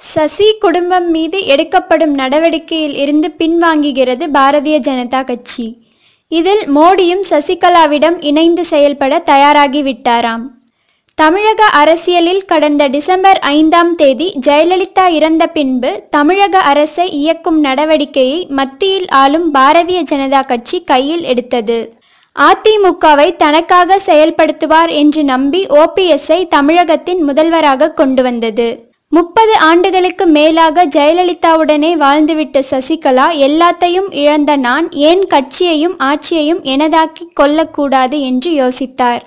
சசி குடும்பம் மீது எடுக்கப்படும் நடவடிக்கையில் இருந்து பின்வாங்குகிறது பாரதிய ஜனதா கட்சி. இதில் மோடியும் சசிகலாவிடம் இணைந்து செயல்பட தயாராகிவிட்டாராம். தமிழக அரசியலில் கடந்த டிசம்பர் ஐந்தாம் தேதி ஜெயலலிதா இறந்த பின்பு தமிழக அரசை இயக்கும் நடவடிக்கையை மத்தியில் ஆளும் பாரதிய ஜனதா கட்சி கையில் எடுத்தது. அதிமுகவை தனக்காக செயல்படுத்துவார் என்று நம்பி ஓபிஎஸ்ஐ தமிழகத்தின் முதல்வராக கொண்டு வந்தது. முப்பது ஆண்டுகளுக்கு மேலாக ஜெயலலிதாவுடனே வாழ்ந்துவிட்ட சசிகலா எல்லாத்தையும் இழந்த நான் ஏன் கட்சியையும் ஆட்சியையும் எனதாக்கிக் கொள்ளக்கூடாது என்று யோசித்தார்.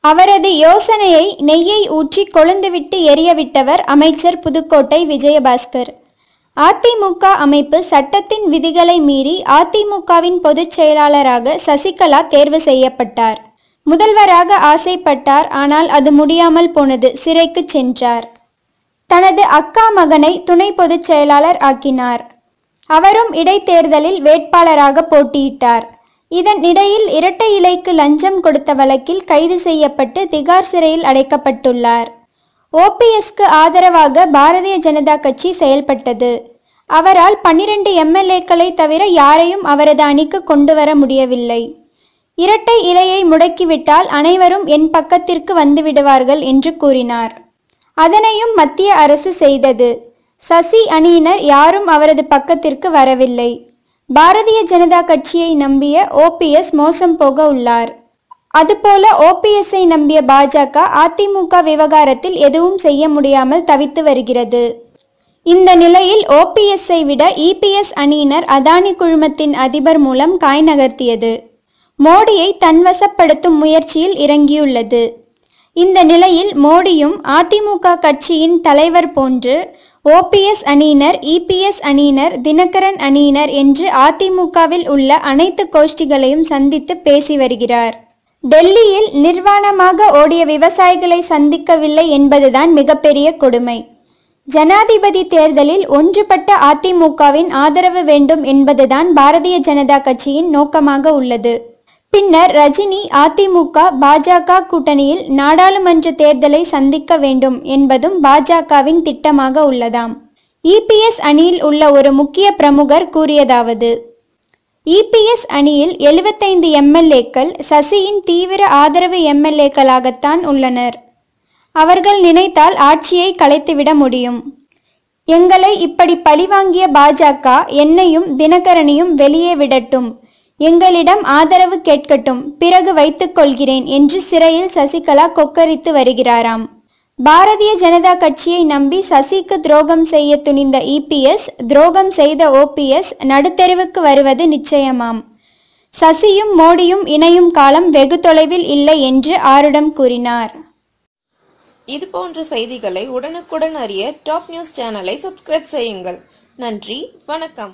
அவரது யோசனையை நெய்யை ஊற்றி கொழுந்துவிட்டு எரியவிட்டவர் அமைச்சர் புதுக்கோட்டை விஜயபாஸ்கர். அதிமுக அமைப்பு சட்டத்தின் விதிகளை மீறி அதிமுகவின் பொதுச் செயலாளராக சசிகலா தேர்வு செய்யப்பட்டார். முதல்வராக ஆசைப்பட்டார் ஆனால் அது முடியாமல் போனது சிறைக்கு சென்றார். தனது அக்கா மகனை துணை பொதுச் செயலாளர் ஆக்கினார். அவரும் இடைத்தேர்தலில் வேட்பாளராக போட்டியிட்டார். இதன் இடையில் இரட்டை இலைக்கு லஞ்சம் கொடுத்த வழக்கில் கைது செய்யப்பட்டு திகார் சிறையில் அடைக்கப்பட்டுள்ளார். ஓபிஎஸ்க்கு ஆதரவாக பாரதிய ஜனதா கட்சி செயல்பட்டது. அவரால் பன்னிரண்டு எம்எல்ஏக்களை தவிர யாரையும் அவரது அணிக்கு கொண்டு வர முடியவில்லை. இரட்டை இலையை முடக்கிவிட்டால் அனைவரும் என் பக்கத்திற்கு வந்துவிடுவார்கள் என்று கூறினார். அதனையும் மத்திய அரசு செய்தது. சசி அணியினர் யாரும் அவரது பக்கத்திற்கு வரவில்லை. பாரதிய ஜனதா கட்சியை நம்பிய ஓபிஎஸ் மோசம் போக உள்ளார். அதுபோல ஓபிஎஸ்ஐ நம்பிய பாஜக அதிமுக விவகாரத்தில் எதுவும் செய்ய முடியாமல் தவித்து வருகிறது. இந்த நிலையில் ஓபிஎஸ்ஐ விட இபிஎஸ் அணியினர் அதானி குழுமத்தின் அதிபர் மூலம் காய் நகர்த்தியது. மோடியை தன்வசப்படுத்தும் முயற்சியில் இறங்கியுள்ளது. இந்த நிலையில் மோடியும் அதிமுக கட்சியின் தலைவர் போன்று ஓபிஎஸ் அணியினர் இபிஎஸ் அணியினர் தினகரன் அணியினர் என்று அதிமுகவில் உள்ள அனைத்து கோஷ்டிகளையும் சந்தித்து பேசி வருகிறார். டெல்லியில் நிர்வாணமாக ஓடிய விவசாயிகளை சந்திக்கவில்லை என்பதுதான் மிகப்பெரிய கொடுமை. ஜனாதிபதி தேர்தலில் ஒன்றுபட்ட அதிமுகவின் ஆதரவு வேண்டும் என்பதுதான் பாரதிய ஜனதா கட்சியின் நோக்கமாக உள்ளது. பின்னர் ரஜினி அதிமுக பாஜக கூட்டணியில் நாடாளுமன்ற தேர்தலை சந்திக்க வேண்டும் என்பதும் பாஜகவின் திட்டமாக உள்ளதாம். இபிஎஸ் அணியில் உள்ள ஒரு முக்கிய பிரமுகர் கூறியதாவது இபிஎஸ் அணியில் எழுபத்தைந்து எம்எல்ஏக்கள் சசியின் தீவிர ஆதரவு எம்எல்ஏக்களாகத்தான் உள்ளனர். அவர்கள் நினைத்தால் ஆட்சியை கலைத்துவிட முடியும். எங்களை இப்படி பழிவாங்கிய பாஜக என்னையும் தினகரனையும் வெளியே விடட்டும். எங்களிடம் ஆதரவு கேட்கட்டும் பிறகு வைத்துக் கொள்கிறேன் என்று சிறையில் சசிகலா கொக்கரித்து வருகிறாராம். பாரதிய ஜனதா கட்சியை நம்பி சசிக்கு துரோகம் செய்ய துணிந்த இபிஎஸ் துரோகம் செய்த ஓபிஎஸ் நடுத்தெருவுக்கு வருவது நிச்சயமாம். சசியும் மோடியும் இணையும் காலம் வெகு தொலைவில் இல்லை என்று ஆருடம் கூறினார். இது போன்ற செய்திகளை உடனுக்குடன் அறிய டாப் நியூஸ் சேனலை சப்ஸ்கிரைப் செய்யுங்கள். நன்றி வணக்கம்.